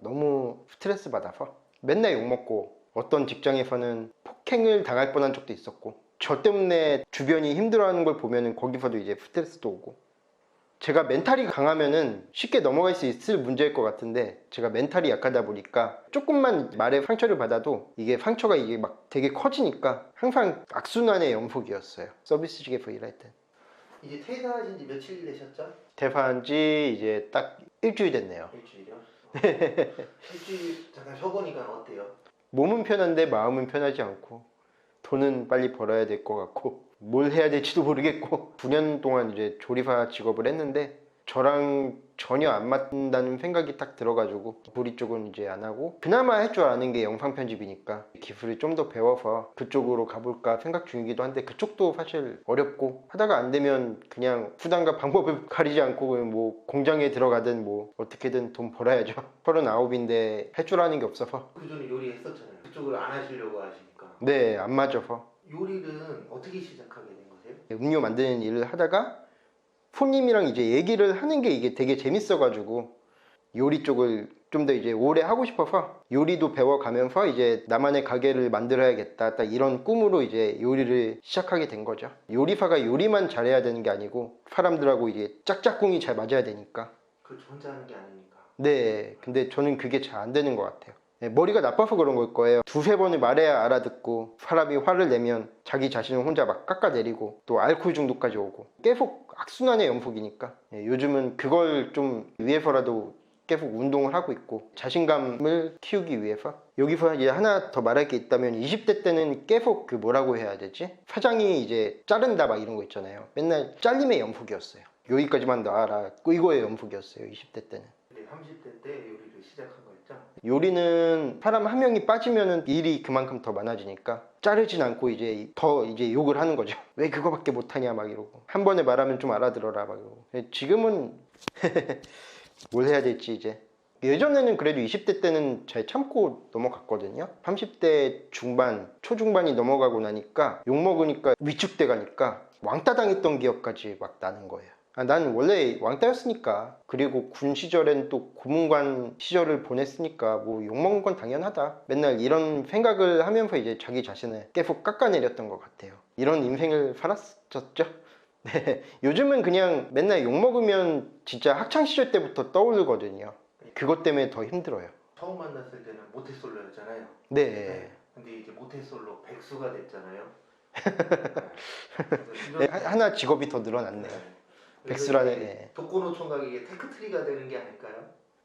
너무 스트레스 받아서 맨날 욕먹고 어떤 직장에서는 폭행을 당할 뻔한 적도 있었고 저 때문에 주변이 힘들어하는 걸 보면은 거기서도 이제 스트레스도 오고 제가 멘탈이 강하면은 쉽게 넘어갈 수 있을 문제일 것 같은데 제가 멘탈이 약하다 보니까 조금만 말에 상처를 받아도 이게 상처가 이게 막 되게 커지니까 항상 악순환의 연속이었어요 서비스직에서 일할 때 이제 퇴사하신 지 며칠 되셨죠? 퇴사한 지 이제 딱 일주일 됐네요 일주일이요? 일주일 잠깐 쉬어보니까 어때요? 몸은 편한데 마음은 편하지 않고 돈은 빨리 벌어야 될 것 같고 뭘 해야 될지도 모르겠고 9년 동안 이제 조리사 직업을 했는데 저랑 전혀 안 맞는다는 생각이 딱 들어가지고 우리 쪽은 이제 안 하고 그나마 할 줄 아는 게 영상 편집이니까 기술을 좀 더 배워서 그쪽으로 가볼까 생각 중이기도 한데 그쪽도 사실 어렵고 하다가 안 되면 그냥 수단과 방법을 가리지 않고 뭐 공장에 들어가든 뭐 어떻게든 돈 벌어야죠 39인데 할 줄 아는 게 없어서 그 전에 요리 했었잖아요. 그쪽을 안 하시려고 하시니까. 네, 안 맞아서 요리는 어떻게 시작하게 된 거세요? 음료 만드는 일을 하다가 손님이랑 이제 얘기를 하는 게 이게 되게 재밌어가지고 요리 쪽을 좀 더 이제 오래 하고 싶어서 요리도 배워가면서 이제 나만의 가게를 만들어야겠다 딱 이런 꿈으로 이제 요리를 시작하게 된 거죠 요리사가 요리만 잘해야 되는 게 아니고 사람들하고 이제 짝짝꿍이 잘 맞아야 되니까 그걸 저 혼자 하는 게 아니니까. 네, 근데 저는 그게 잘 안 되는 것 같아요. 네, 머리가 나빠서 그런 걸 거예요. 두세 번을 말해야 알아듣고 사람이 화를 내면 자기 자신을 혼자 막 깎아내리고 또 알코올 중독까지 오고 계속 악순환의 연속이니까 네, 요즘은 그걸 좀 위해서라도 계속 운동을 하고 있고 자신감을 키우기 위해서 여기서 이제 하나 더 말할 게 있다면 20대 때는 계속 그 뭐라고 해야 되지? 사장이 이제 자른다 막 이런 거 있잖아요. 맨날 잘림의 연속이었어요. 여기까지만 나와라. 이거의 연속이었어요. 20대 때는. 근데 30대 때 요리를 시작한? 요리는 사람 한 명이 빠지면은 일이 그만큼 더 많아지니까 자르진 않고 이제 더 이제 욕을 하는 거죠. 왜 그거밖에 못하냐 막 이러고 한 번에 말하면 좀 알아들어라 막 이러고 지금은 뭘 해야 될지 이제 예전에는 그래도 20대 때는 잘 참고 넘어갔거든요. 30대 중반, 초중반이 넘어가고 나니까 욕 먹으니까 위축돼 가니까 왕따 당했던 기억까지 막 나는 거예요. 아, 난 원래 왕따였으니까. 그리고 군 시절엔 또 고문관 시절을 보냈으니까 뭐 욕먹는 건 당연하다. 맨날 이런 생각을 하면서 이제 자기 자신을 계속 깎아내렸던 것 같아요. 이런 인생을 살았었죠? 네. 요즘은 그냥 맨날 욕먹으면 진짜 학창시절 때부터 떠오르거든요. 그것 때문에 더 힘들어요. 처음 만났을 때는 모태솔로였잖아요. 네. 근데 이제 모태솔로 백수가 됐잖아요. 네, 하- 하나 직업이 더 늘어났네요 백수라는, 예. 독거 노총각이 이게 테크트리가 되는 게 아닐까요?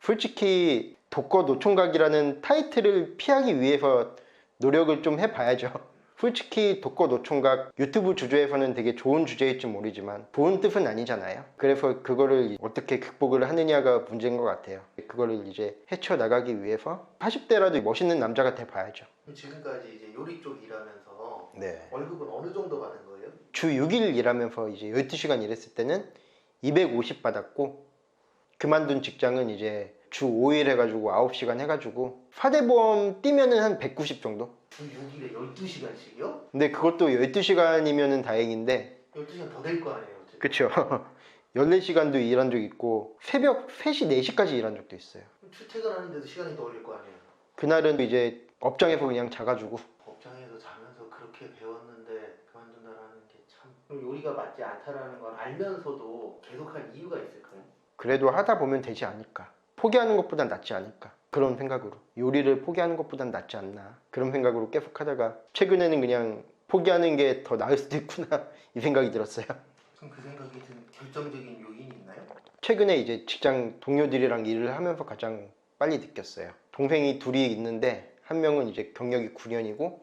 솔직히 독거 노총각이라는 타이틀을 피하기 위해서 노력을 좀 해봐야죠. 솔직히 독거 노총각 유튜브 주제에서는 되게 좋은 주제일지 모르지만 좋은 뜻은 아니잖아요. 그래서 그거를 어떻게 극복을 하느냐가 문제인 것 같아요. 그거를 이제 헤쳐나가기 위해서 40대라도 멋있는 남자가 돼봐야죠. 지금까지 이제 요리 쪽 일하면서 네. 월급은 어느 정도 받은 거예요? 주 6일 일하면서 이제 12시간 일했을 때는 250 받았고 그만둔 직장은 이제 주 5일 해가지고 9시간 해가지고 사대보험 뛰면은 한 190 정도? 주 6일에 12시간씩이요? 근데 그것도 12시간이면은 다행인데 12시간 더 될 거 아니에요? 어쨌든. 그쵸 14시간도 일한 적 있고 새벽 3시 4시까지 일한 적도 있어요 출퇴근하는데도 시간이 더 걸릴 거 아니에요? 그날은 이제 업장에서 그냥 자가지고 업장에서 자면서 그렇게 배웠는데 그만둔다라는 게 참. 그럼 요리가 맞지 않다라는 걸 알면서도 계속할 이유가 있을까요? 그래도 하다 보면 되지 않을까 포기하는 것보단 낫지 않을까 그런 생각으로 요리를 포기하는 것보단 낫지 않나 그런 생각으로 계속 하다가 최근에는 그냥 포기하는 게 더 나을 수도 있구나 이 생각이 들었어요 그럼 그 생각이 든 결정적인 요인이 있나요? 최근에 이제 직장 동료들이랑 일을 하면서 가장 빨리 느꼈어요. 동생이 둘이 있는데 한 명은 이제 경력이 9년이고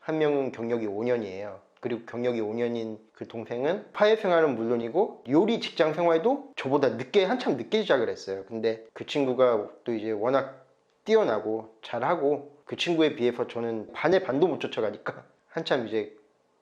한 명은 경력이 5년이에요. 그리고 경력이 5년인 그 동생은 파회 생활은 물론이고 요리 직장 생활도 저보다 늦게 한참 늦게 시작을 했어요. 근데 그 친구가 또 이제 워낙 뛰어나고 잘하고 그 친구에 비해서 저는 반의 반도 못 쫓아가니까 한참 이제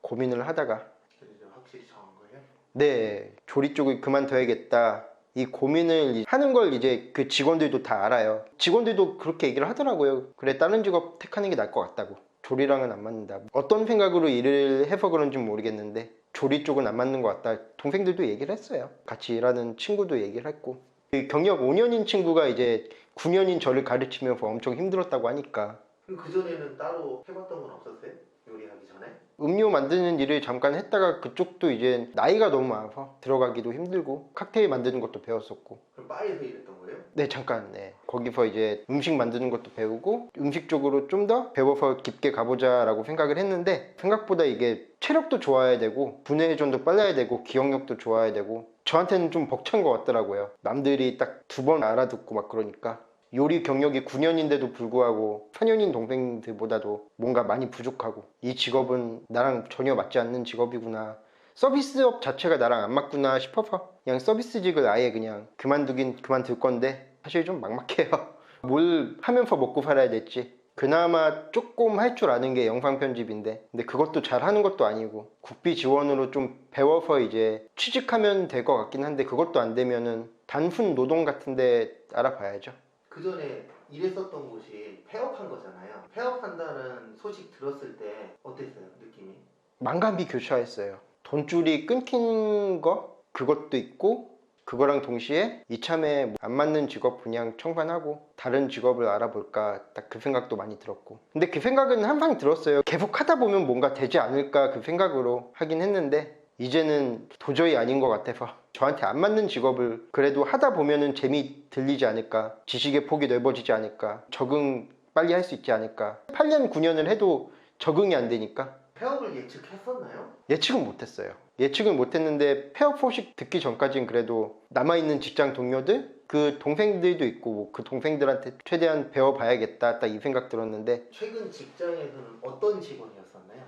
고민을 하다가 그래서 이제 확실히 정한 거예요? 네, 조리 쪽을 그만둬야겠다. 이 고민을 하는 걸 이제 그 직원들도 다 알아요. 직원들도 그렇게 얘기를 하더라고요. 그래, 다른 직업 택하는 게 나을 것 같다고. 조리랑은 안 맞는다. 어떤 생각으로 일을 해서 그런지 모르겠는데, 조리 쪽은 안 맞는 것 같다. 동생들도 얘기를 했어요. 같이 일하는 친구도 얘기를 했고. 그 경력 5년인 친구가 이제 9년인 저를 가르치면서 엄청 힘들었다고 하니까 그럼 그 전에는 따로 해봤던 건 없었어요? 요리하기 전에? 음료 만드는 일을 잠깐 했다가 그쪽도 이제 나이가 너무 많아서 들어가기도 힘들고 칵테일 만드는 것도 배웠었고 그럼 바에서 일했던 거예요? 네 잠깐 네. 거기서 이제 음식 만드는 것도 배우고 음식 쪽으로 좀 더 배워서 깊게 가보자 라고 생각을 했는데 생각보다 이게 체력도 좋아야 되고 분해 회전도 빨라야 되고 기억력도 좋아야 되고 저한테는 좀 벅찬 것 같더라고요. 남들이 딱 두 번 알아듣고 막 그러니까. 요리 경력이 9년인데도 불구하고 4년인 동생들보다도 뭔가 많이 부족하고 이 직업은 나랑 전혀 맞지 않는 직업이구나 서비스업 자체가 나랑 안 맞구나 싶어서 그냥 서비스직을 아예 그냥 그만두긴 그만둘 건데 사실 좀 막막해요 뭘 하면서 먹고 살아야 될지 그나마 조금 할 줄 아는 게 영상 편집인데 근데 그것도 잘 하는 것도 아니고 국비 지원으로 좀 배워서 이제 취직하면 될 것 같긴 한데 그것도 안 되면은 단순 노동 같은데 알아봐야죠 그 전에 일했었던 곳이 폐업한 거잖아요. 폐업한다는 소식 들었을 때 어땠어요? 느낌이? 망감이 교차했어요. 돈줄이 끊긴 거? 그것도 있고 그거랑 동시에 이참에 안 맞는 직업 그냥 청산하고 다른 직업을 알아볼까 딱 그 생각도 많이 들었고. 근데 그 생각은 항상 들었어요. 계속 하다 보면 뭔가 되지 않을까 그 생각으로 하긴 했는데 이제는 도저히 아닌 것 같아서 저한테 안 맞는 직업을 그래도 하다 보면은 재미 들리지 않을까 지식의 폭이 넓어지지 않을까 적응 빨리 할 수 있지 않을까. 8년 9년을 해도 적응이 안 되니까 폐업을 예측했었나요? 예측은 못했어요. 예측은 못했는데 폐업 소식 듣기 전까지는 그래도 남아있는 직장 동료들 그 동생들도 있고 뭐그 동생들한테 최대한 배워봐야겠다 딱 이 생각 들었는데 최근 직장에서는 어떤 직원이었었나요?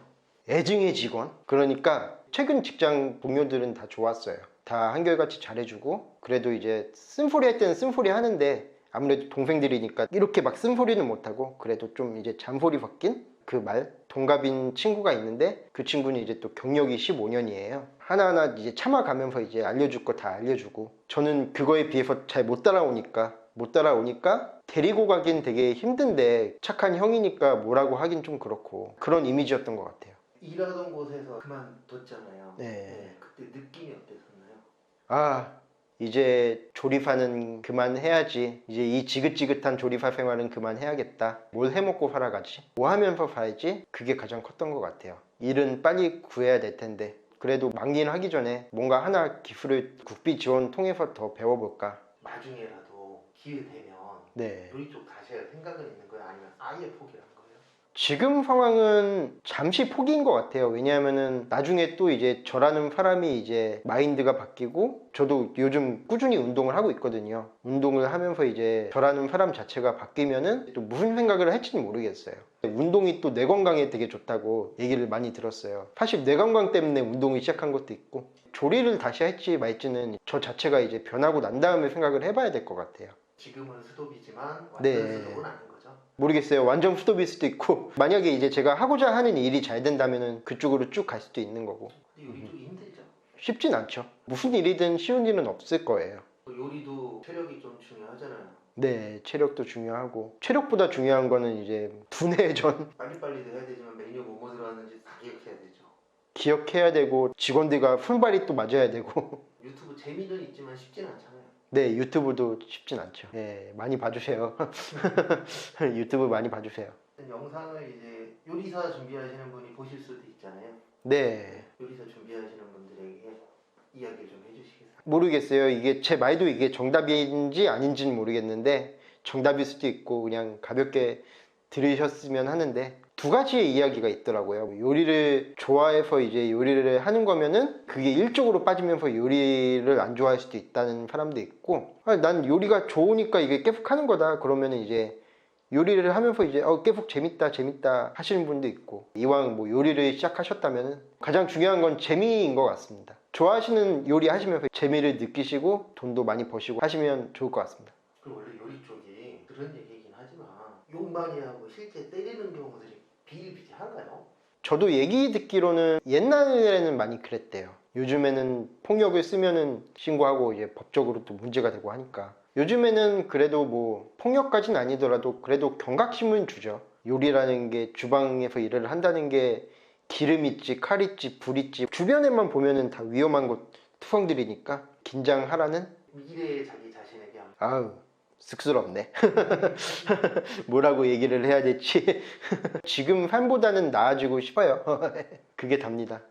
애증의 직원 그러니까 최근 직장 동료들은 다 좋았어요. 다 한결같이 잘해주고 그래도 이제 쓴소리 할 때는 쓴소리 하는데 아무래도 동생들이니까 이렇게 막 쓴소리는 못하고 그래도 좀 이제 잔소리 섞인 그 말 동갑인 친구가 있는데 그 친구는 이제 또 경력이 15년이에요. 하나하나 이제 참아가면서 이제 알려줄 거 다 알려주고 저는 그거에 비해서 잘 못 따라오니까 못 따라오니까 데리고 가긴 되게 힘든데 착한 형이니까 뭐라고 하긴 좀 그렇고 그런 이미지였던 것 같아요. 일하던 곳에서 그만뒀잖아요. 네. 그때 느낌이 어땠었나요? 아 이제 조리사는 그만해야지. 이제 이 지긋지긋한 조리사 생활은 그만해야겠다. 뭘 해먹고 살아가지? 뭐 하면서 살지? 그게 가장 컸던 것 같아요. 일은 빨리 구해야 될 텐데. 그래도 망리를 하기 전에 뭔가 하나 기술을 국비 지원 통해서 더 배워볼까? 나중에라도 기회 되면 네. 요리 쪽 다시 할 생각은 있는 거예요? 아니면 아예 포기한 거예요? 지금 상황은 잠시 포기인 것 같아요. 왜냐하면은 나중에 또 이제 저라는 사람이 이제 마인드가 바뀌고 저도 요즘 꾸준히 운동을 하고 있거든요. 운동을 하면서 이제 저라는 사람 자체가 바뀌면은 또 무슨 생각을 할지는 모르겠어요. 운동이 또뇌 건강에 되게 좋다고 얘기를 많이 들었어요. 사실 뇌 건강 때문에 운동을 시작한 것도 있고 조리를 다시 할지 말지는 저 자체가 이제 변하고 난 다음에 생각을 해봐야 될 것 같아요. 지금은 스톱이지만 완전 네. 스톱은 아닌 거죠? 모르겠어요. 완전 스톱일 수도 있고 만약에 이제 제가 하고자 하는 일이 잘 된다면은 그쪽으로 쭉 갈 수도 있는 거고 요리 쪽이 힘들죠? 쉽진 않죠. 무슨 일이든 쉬운 일은 없을 거예요. 요리도 체력이 좀 중요하잖아요. 네, 체력도 중요하고 체력보다 중요한 거는 이제 두뇌전 빨리빨리도 해야 되지만 메뉴 뭐뭐 들어갔는지 다 기억해야 되죠. 기억해야 되고 직원들과 손발이 또 맞아야 되고 유튜브 재미는 있지만 쉽진 않잖아요. 네, 유튜브도 쉽진 않죠. 네, 많이 봐주세요. 유튜브 많이 봐주세요. 영상을 이제 요리사 준비하시는 분이 보실 수도 있잖아요. 네, 요리사 준비하시는 분들에게 이야기를 좀 해주시겠어요? 모르겠어요. 이게 제 말도 이게 정답인지 아닌지는 모르겠는데 정답일 수도 있고 그냥 가볍게 들으셨으면 하는데 두 가지의 이야기가 있더라고요. 요리를 좋아해서 이제 요리를 하는 거면은 그게 일적으로 빠지면서 요리를 안 좋아할 수도 있다는 사람도 있고 아, 난 요리가 좋으니까 이게 계속 하는 거다 그러면은 이제 요리를 하면서 이제 어, 계속 재밌다 재밌다 하시는 분도 있고 이왕 뭐 요리를 시작하셨다면은 가장 중요한 건 재미인 것 같습니다. 좋아하시는 요리 하시면서 재미를 느끼시고 돈도 많이 버시고 하시면 좋을 것 같습니다. 그리고 원래 요리 쪽이 그런 얘기긴 하지만 욕 많이 하고 실제 때리는 경우들 이 비일비재한가요? 저도 얘기 듣기로는 옛날에는 많이 그랬대요. 요즘에는 폭력을 쓰면은 신고하고 이제 법적으로 또 문제가 되고 하니까. 요즘에는 그래도 뭐 폭력까지는 아니더라도 그래도 경각심은 주죠. 요리라는 게 주방에서 일을 한다는 게 기름 있지, 칼 있지, 불 있지. 주변에만 보면은 다 위험한 곳 투성들이니까 긴장하라는 미래의 자기 자신에게 한 아우 쑥스럽네. 뭐라고 얘기를 해야 될지. 지금 삶보다는 나아지고 싶어요. 그게 답니다.